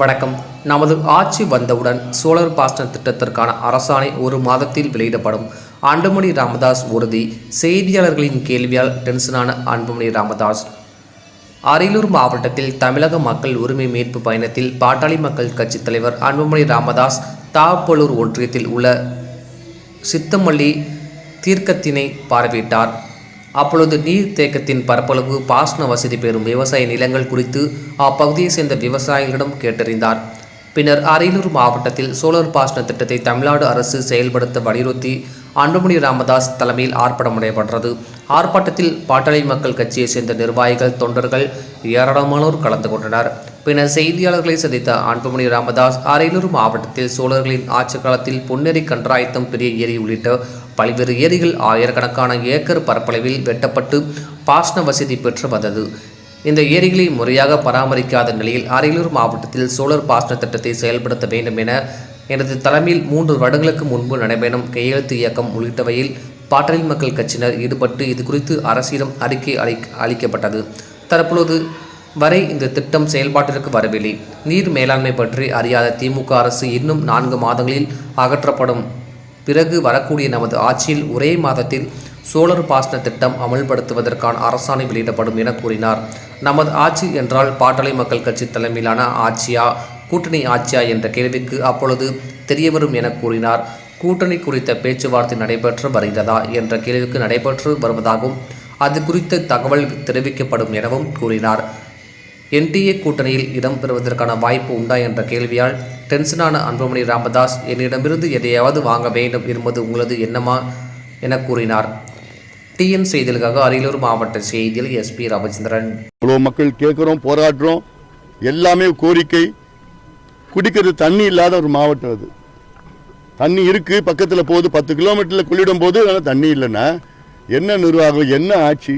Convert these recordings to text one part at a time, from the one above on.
வணக்கம். நமது ஆட்சி வந்தவுடன் சோலார் பாசன திட்டத்திற்கான அரசாணை ஒரு மாதத்தில் வெளியிடப்படும். அன்புமணி ராமதாஸ் உறுதி. செய்தியாளர்களின் கேள்வியால் டென்ஷனான அன்புமணி ராமதாஸ். அரியலூர் மாவட்டத்தில் தமிழக மக்கள் உரிமை மீட்பு பயணத்தில் பாட்டாளி மக்கள் கட்சித் தலைவர் அன்புமணி ராமதாஸ் தாப்பலூர் ஒன்றியத்தில் உள்ள சித்தமல்லி தீர்க்கத்தினை பார்வையிட்டார். அப்பொழுது நீர் தேக்கத்தின் பரப்பளவு பாசன வசதி பெறும் விவசாய நிலங்கள் குறித்து அப்பகுதியை சேர்ந்த விவசாயிகளிடம் கேட்டறிந்தார். பின்னர் அரியலூர் மாவட்டத்தில் சோலார் பாசன திட்டத்தை தமிழ்நாடு அரசு செயல்படுத்த வலியுறுத்தி அன்புமணி ராமதாஸ் தலைமையில் ஆர்ப்பாட்டம் நடைபெற்றது. ஆர்ப்பாட்டத்தில் பாட்டாளி மக்கள் கட்சியைச் சேர்ந்த நிர்வாகிகள் தொண்டர்கள் ஏராளமானோர் கலந்து கொண்டனர். பின்னர் செய்தியாளர்களை சந்தித்த அன்புமணி ராமதாஸ் அரியலூர் மாவட்டத்தில் சோழர்களின் ஆட்சி காலத்தில் பொன்னேரி கன்றாயத்தம் பெரிய ஏரி உள்ளிட்ட பல்வேறு ஏரிகள் ஆயிரக்கணக்கான ஏக்கர் பரப்பளவில் வெட்டப்பட்டு பாசன வசதி பெற்று வந்தது. இந்த ஏரிகளை முறையாக பராமரிக்காத நிலையில் அரியலூர் மாவட்டத்தில் சோழர் பாசன திட்டத்தை செயல்படுத்த வேண்டும் என எனது தலைமையில் மூன்று வருடங்களுக்கு முன்பு நடைபெறும் கையெழுத்து இயக்கம் உள்ளிட்டவையில் பாட்டாளி மக்கள் கட்சியினர் ஈடுபட்டு இது குறித்து அரசிடம் அறிக்கை அளி அளிக்கப்பட்டது. தற்பொழுது வரை இந்த திட்டம் செயல்பாட்டிற்கு வரவில்லை. நீர் மேலாண்மை பற்றி அறியாத திமுக அரசு இன்னும் நான்கு மாதங்களில் அகற்றப்படும். பிறகு வரக்கூடிய நமது ஆட்சியில் ஒரே மாதத்தில் சோழர் பாசன திட்டம் அமல்படுத்துவதற்கான அரசாணை வெளியிடப்படும் என கூறினார். நமது ஆட்சி என்றால் பாட்டாளி மக்கள் கட்சி தலைமையிலான ஆட்சியா கூட்டணி ஆட்சியா என்ற கேள்விக்கு அப்பொழுது தெரியவரும் என கூறினார். கூட்டணி குறித்த பேச்சுவார்த்தை நடைபெற்று வருகிறதா என்ற கேள்விக்கு நடைபெற்று வருவதாகவும் அது குறித்த தகவல் தெரிவிக்கப்படும் எனவும் கூறினார். என்டிஏ கூட்டணியில் இடம் பெறுவதற்கான வாய்ப்பு உண்டா என்ற கேள்வியால் டென்ஷனான அன்புமணி ராமதாஸ் என்னிடமிருந்து எதையாவது வாங்க வேண்டும் என்பது உங்களது எண்ணமா? என கூறினார். டிஎன் செய்திகளுக்காக அரியலூர் மாவட்ட செய்தியில் எஸ்பி ராமச்சந்திரன். இவ்வளோ மக்கள் கேட்குறோம் போராடுறோம். எல்லாமே கோரிக்கை. குடிக்கிறது தண்ணி இல்லாத ஒரு மாவட்டம் அது. தண்ணி இருக்கு பக்கத்தில் போகுது பத்து கிலோமீட்டரில் கொள்ளிடும் போது ஆனால் தண்ணி இல்லைன்னா என்ன நிர்வாகம் என்ன ஆட்சி?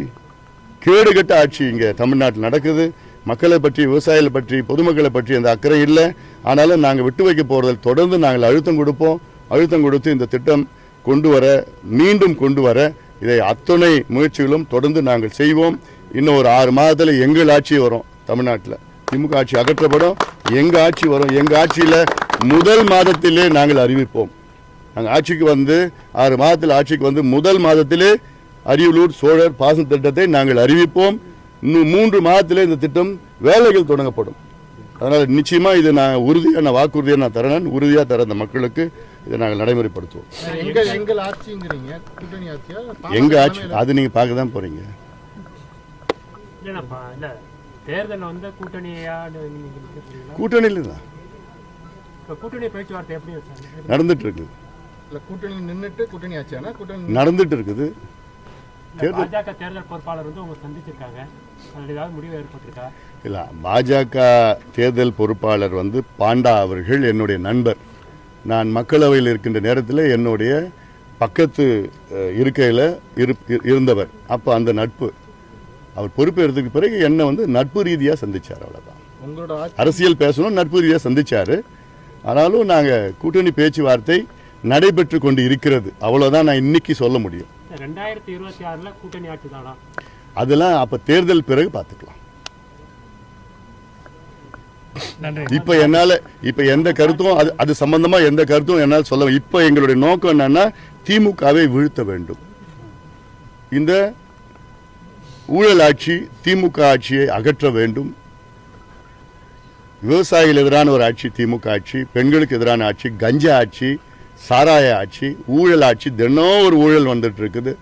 கேடுகட்ட ஆட்சி இங்கே தமிழ்நாட்டில் நடக்குது. மக்களை பற்றி விவசாயிகளை பற்றி பொதுமக்களை பற்றி அந்த அக்கறை இல்லை. ஆனாலும் நாங்கள் விட்டு வைக்க போகிறதில் தொடர்ந்து நாங்கள் அழுத்தம் கொடுப்போம். அழுத்தம் கொடுத்து இந்த திட்டம் கொண்டு வர மீண்டும் கொண்டு வர இதை அத்துணை முயற்சிகளும் தொடர்ந்து நாங்கள் செய்வோம். இன்னும் ஒரு ஆறு மாதத்தில் எங்கள் ஆட்சி வரும் தமிழ்நாட்டில். திமுக ஆட்சி அகற்றப்படும். எங்கள் ஆட்சி வரும்? எங்கள் ஆட்சியில் முதல் மாதத்திலே நாங்கள் அறிவிப்போம். நாங்கள் ஆட்சிக்கு வந்து ஆறு மாதத்தில் ஆட்சிக்கு வந்து முதல் மாதத்திலே அரியலூர் சோழர் பாசன திட்டத்தை நாங்கள் அறிவிப்போம். இன்னும் மூன்று மாதத்திலே இந்த திட்டம் வேலைகள் தொடங்கப்படும். அதனால் நிச்சயமாக இது நான் உறுதியாக நான் வாக்குறுதியாக நான் தரேன். உறுதியாக தர அந்த மக்களுக்கு இதை நாங்கள் நடைமுறைப்படுத்துவோம். எங்கள் ஆட்சி? அது நீங்கள் பார்க்க தான் போகிறீங்க இல்ல. தேர்தல் வந்து? கூட்டணியில் தான். கூட்டணி பேச்சுவார்த்தை எப்படி வச்சாங்க? நடந்துட்டு இருக்குது. கூட்டணி கூட்டணி கூட்டணி நடந்துட்டு இருக்குது. பாஜக தேர்தல் பொறுப்பாளர் வந்து உங்க சந்திச்சிருக்காங்க. இல்லை பாஜக தேர்தல் பொறுப்பாளர் வந்து பாண்டா அவர்கள் என்னுடைய நண்பர். நான் மக்களவையில் இருக்கின்ற நேரத்தில் என்னுடைய பக்கத்து இருக்கையில் இரு இரு- இருந்தவர். அப்போ அந்த நட்பு அவர் பொறுப்பேறதுக்கு பிறகு என்னை வந்து நட்பு ரீதியாக சந்திச்சார் அவ்வளோதான் உங்களோட அரசியல் பேசணும் நட்பு ரீதியாக சந்திச்சாரு. ஆனாலும் நாங்கள் கூட்டணி பேச்சுவார்த்தை நடைபெற்று கொண்டு இருக்கிறது. அவ்வளோதான் நான் இன்னைக்கு சொல்ல முடியும். ரெண்டாயிரத்தி இருபத்தி ஆறுல கூட்டணி ஆட்சி தானா அதெல்லாம் அப்போ தேர்தல் பிறகு பார்த்துக்கலாம். இப்ப என்னால இப்ப எந்த கருத்தும் அது அது சம்பந்தமா எந்த கருத்தும் என்னால் சொல்ல இப்ப எங்களுடைய நோக்கம் என்னன்னா திமுகவை வீழ்த்த வேண்டும். இந்த ஊழல் ஆட்சி திமுக ஆட்சியை அகற்ற வேண்டும். விவசாயிகள் எதிரான ஒரு ஆட்சி திமுக ஆட்சி. பெண்களுக்கு எதிரான ஆட்சி கஞ்சா ஆட்சி. சாராய ஆட்சி ஊழல் ஆட்சி தினம் ஒரு ஊழல் வந்துட்டு இருக்குது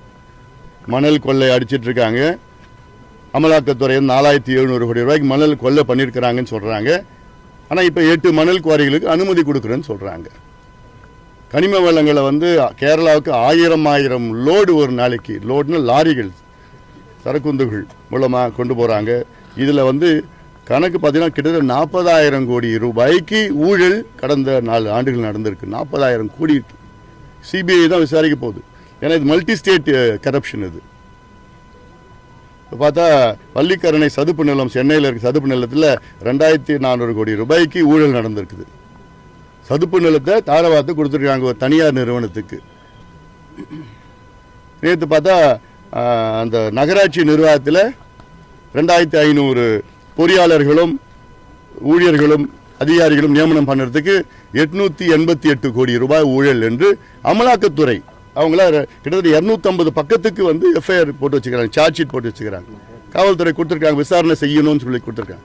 மணல் கொள்ளை அடிச்சிட்டு இருக்காங்க அமலாக்கத்துறை நாலாயிரத்தி எழுநூறு கோடி ரூபாய்க்கு மணல் கொள்ளை பண்ணியிருக்கிறாங்கன்னு சொல்கிறாங்க ஆனால் இப்போ எட்டு மணல் குவாரிகளுக்கு அனுமதி கொடுக்குறேன்னு சொல்கிறாங்க கனிம வளங்களை வந்து கேரளாவுக்கு ஆயிரம் ஆயிரம் லோடு ஒரு நாளைக்கு. லோடுன்னு லாரிகள் சரக்குந்துகள் மூலமாக கொண்டு போகிறாங்க இதில் வந்து கணக்கு பார்த்தீங்கன்னா கிட்டத்தட்ட நாற்பதாயிரம் கோடி ரூபாய்க்கு ஊழல் கடந்த நாலு ஆண்டுகள் நடந்திருக்கு. நாற்பதாயிரம் கோடி சிபிஐ தான் விசாரிக்க போகுது. ஏன்னா இது மல்டி ஸ்டேட் கரப்ஷன் இது. இப்போ பார்த்தா பள்ளிக்கரணை சதுப்பு நிலம் சென்னையில் இருக்க சதுப்பு நிலத்தில் ரெண்டாயிரத்தி நானூறு கோடி ரூபாய்க்கு ஊழல் நடந்திருக்குது. சதுப்பு நிலத்தை தாரவாத்து கொடுத்துருக்காங்க ஒரு தனியார் நிறுவனத்துக்கு. நேற்று பார்த்தா அந்த நகராட்சி நிர்வாகத்தில் ரெண்டாயிரத்தி ஐநூறு பொறியாளர்களும் ஊழியர்களும் அதிகாரிகளும் நியமனம் பண்ணுறதுக்கு எட்நூத்தி எண்பத்தி எட்டு கோடி ரூபாய் ஊழல் என்று அமலாக்கத்துறை அவங்கள கிட்டத்தட்ட இரநூத்தம்பது பக்கத்துக்கு வந்து எஃப்ஐஆர் போட்டு வச்சுக்கிறாங்க சார்ஜ் ஷீட் போட்டு வச்சுக்கிறாங்க. காவல்துறை கொடுத்துருக்காங்க விசாரணை செய்யணும்னு சொல்லி கொடுத்துருக்காங்க.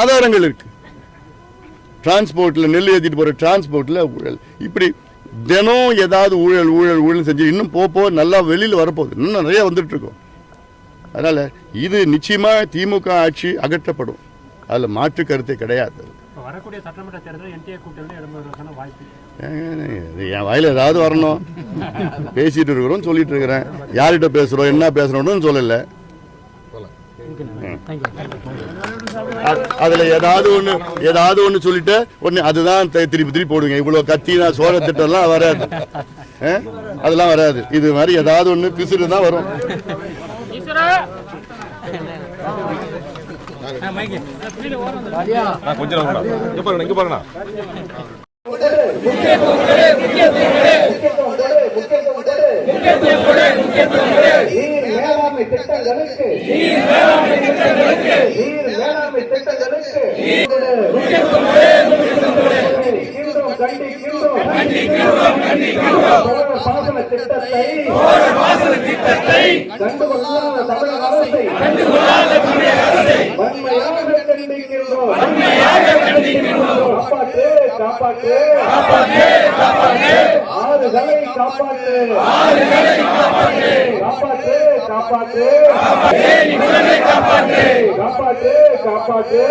ஆதாரங்கள் இருக்கு. டிரான்ஸ்போர்ட்டில் நெல் ஏற்றிட்டு போகிற டிரான்ஸ்போர்ட்டில் ஊழல். இப்படி தினம் ஏதாவது ஊழல் ஊழல் ஊழல் செஞ்சு இன்னும் போக போக நல்லா வெளியில் வரப்போகுது. இன்னும் நிறைய வந்துட்டு இருக்கோம் அதனால இது நிச்சயமா திமுக ஆட்சி அகற்றப்படும். அதுல மாற்று கருத்தே கிடையாது. இப்போ வரக்கூடிய சட்டமன்ற தேர்தல் என்டிஏ கூட்டணி இடம்பெறுவதற்கான வாய்ப்பு ஏங்க, இது என் வாயில ஏதாவது வரணும். பேசிட்டு இருக்கிறோம் சொல்லிட்டு இருக்கிறேன். யார்கிட்ட பேசுறோம் என்ன பேசுறோம்னு சொல்லல. அதுல ஏதாவது ஒண்ணு ஏதாவது ஒண்ணு சொல்லிட்டு ஒண்ணு அதுதான் திருப்பி திருப்பி போடுங்க இவ்வளவு கத்தினா சோழ திட்டம்லாம் வராது? அதெல்லாம் வராது. இது மாதிரி ஏதாவது ஒண்ணு பிசுறு தான் வரும். கொஞ்சம் இங்க பாருங்க இங்க பாருங்க நீர் மேலாண்மை திட்டங்களுக்கு நீர் மேலாண்மை திட்டங்களுக்கு கண்டிக்கின்றோம் கண்டிக்கின்றோம் பாசன திட்டத்தை கண்டுகொள்ளாத தமிழக அரசை வன்மையாக கண்டிக்கின்றோம் காப்பாற்று காப்பாற்று ஆறுகளை காப்பாற்று காப்பாற்று காப்பாற்று காப்பாற்று காப்பாற்று